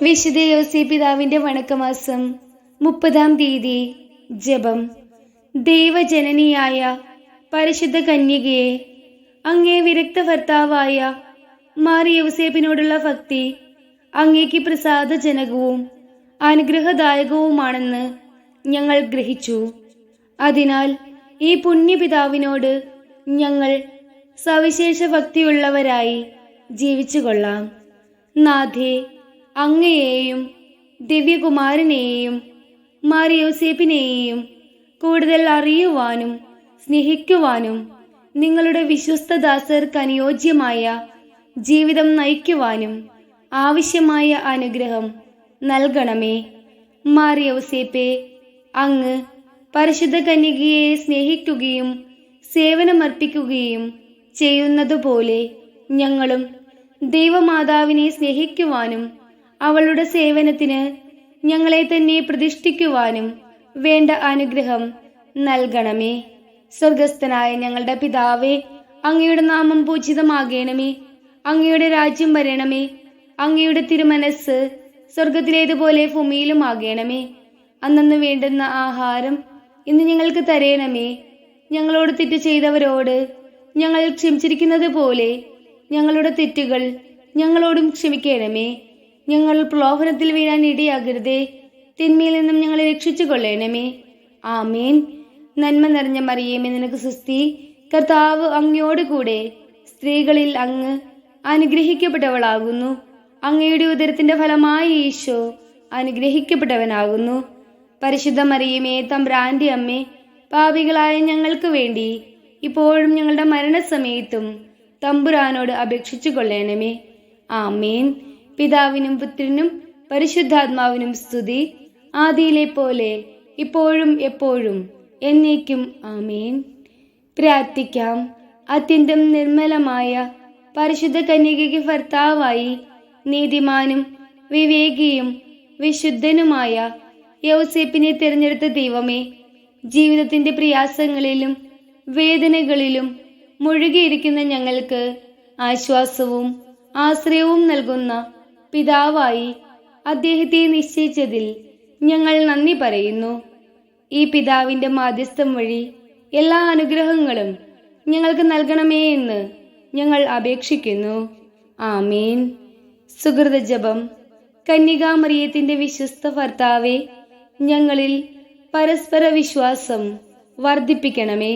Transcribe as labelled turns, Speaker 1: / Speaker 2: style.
Speaker 1: വിശുദ്ധ യോസി പിതാവിന്റെ വണക്കമാസം മുപ്പതാം തീയതി ജപം. ദൈവജനനിയായ പരിശുദ്ധ കന്യകയെ അങ്ങേ വിരക്ത ഭർത്താവായ മാറി യോസേപ്പിനോടുള്ള ഭക്തി അങ്ങേക്ക് പ്രസാദജനകവും അനുഗ്രഹദായകവുമാണെന്ന് ഞങ്ങൾ ഗ്രഹിച്ചു. അതിനാൽ ഈ പുണ്യപിതാവിനോട് ഞങ്ങൾ സവിശേഷ ഭക്തിയുള്ളവരായി ജീവിച്ചു കൊള്ളാം നാഥേ അങ്ങയെയും ദിവ്യകുമാരനെയും മാറിയോസേപ്പിനെയും കൂടുതൽ അറിയുവാനും സ്നേഹിക്കുവാനും നിങ്ങളുടെ വിശ്വസ്തദാസർക്ക് അനുയോജ്യമായ ജീവിതം നയിക്കുവാനും ആവശ്യമായ അനുഗ്രഹം നൽകണമേ. മാറിയോസേപ്പെ അങ്ങ് പരിശുദ്ധ കന്യകയെ സ്നേഹിക്കുകയും സേവനമർപ്പിക്കുകയും ചെയ്യുന്നതുപോലെ ഞങ്ങളും ദൈവമാതാവിനെ സ്നേഹിക്കുവാനും അവളുടെ സേവനത്തിന് ഞങ്ങളെ തന്നെ പ്രതിഷ്ഠിക്കുവാനും വേണ്ട അനുഗ്രഹം നൽകണമേ. സ്വർഗസ്ഥനായ ഞങ്ങളുടെ പിതാവേ അങ്ങയുടെ നാമം പൂജിതമാകണമേ. അങ്ങയുടെ രാജ്യം വരണമേ. അങ്ങയുടെ തിരുമനസ് സ്വർഗത്തിലേതുപോലെ ഭൂമിയിലും ആകണമേ അന്നു വേണ്ടുന്ന ആഹാരം ഇന്ന് ഞങ്ങൾക്ക് തരയണമേ ഞങ്ങളോട് തെറ്റ് ചെയ്തവരോട് ഞങ്ങൾ ക്ഷമിച്ചിരിക്കുന്നത് പോലെ ഞങ്ങളുടെ തെറ്റുകൾ ഞങ്ങളോടും ക്ഷമിക്കണമേ. ഞങ്ങൾ പ്രലോഭനത്തിൽ വീഴാൻ ഇടയാകരുതേ. തിന്മയിൽ നിന്നും ഞങ്ങളെ രക്ഷിച്ചു കൊള്ളേണമേ ആമീൻ. നന്മ നിറഞ്ഞ മറിയേമേ നിനക്ക് സുസ്തി കർത്താവ് അങ്ങയോട് കൂടെ സ്ത്രീകളിൽ അങ്ങ് അനുഗ്രഹിക്കപ്പെട്ടവളാകുന്നു. അങ്ങയുടെ ഉദരത്തിന്റെ ഫലമായി ഈശോ അനുഗ്രഹിക്കപ്പെട്ടവനാകുന്നു. പരിശുദ്ധ മറിയമേ തമ്പ്രാന്റെ അമ്മേ പാപികളായ ഞങ്ങൾക്ക് വേണ്ടി ഇപ്പോഴും ഞങ്ങളുടെ മരണസമയത്തും തമ്പുരാനോട് അപേക്ഷിച്ചു കൊള്ളേണമേ ആമേൻ. പിതാവിനും പുത്രനും പരിശുദ്ധാത്മാവിനും സ്തുതി. ആദിയിലെ പോലെ ഇപ്പോഴും എപ്പോഴും എന്നേക്കും ആമേൻ. പ്രാർത്ഥിക്കാം. അത്യന്തം നിർമ്മലമായ പരിശുദ്ധ കന്യകയ്ക്ക് ഭർത്താവായി നീതിമാനും വിവേകിയും വിശുദ്ധനുമായ യൗസേപ്പിനെ തിരഞ്ഞെടുത്ത ദൈവമേ ജീവിതത്തിന്റെ പ്രയാസങ്ങളിലും വേദനകളിലും മുഴുകിയിരിക്കുന്ന ഞങ്ങൾക്ക് ആശ്വാസവും ആശ്രയവും നൽകുന്ന പിതാവായി അദ്ദേഹത്തെ നിശ്ചയിച്ചതിൽ ഞങ്ങൾ നന്ദി പറയുന്നു. ഈ പിതാവിന്റെ മാധ്യസ്ഥം വഴി എല്ലാ അനുഗ്രഹങ്ങളും ഞങ്ങൾക്ക് നൽകണമേ എന്ന് ഞങ്ങൾ അപേക്ഷിക്കുന്നു. ആമീൻ. സുഹൃത ജപം. കന്യകാമറിയത്തിന്റെ വിശ്വസ്ത ഭർത്താവെ ഞങ്ങളിൽ പരസ്പര വിശ്വാസം വർദ്ധിപ്പിക്കണമേ.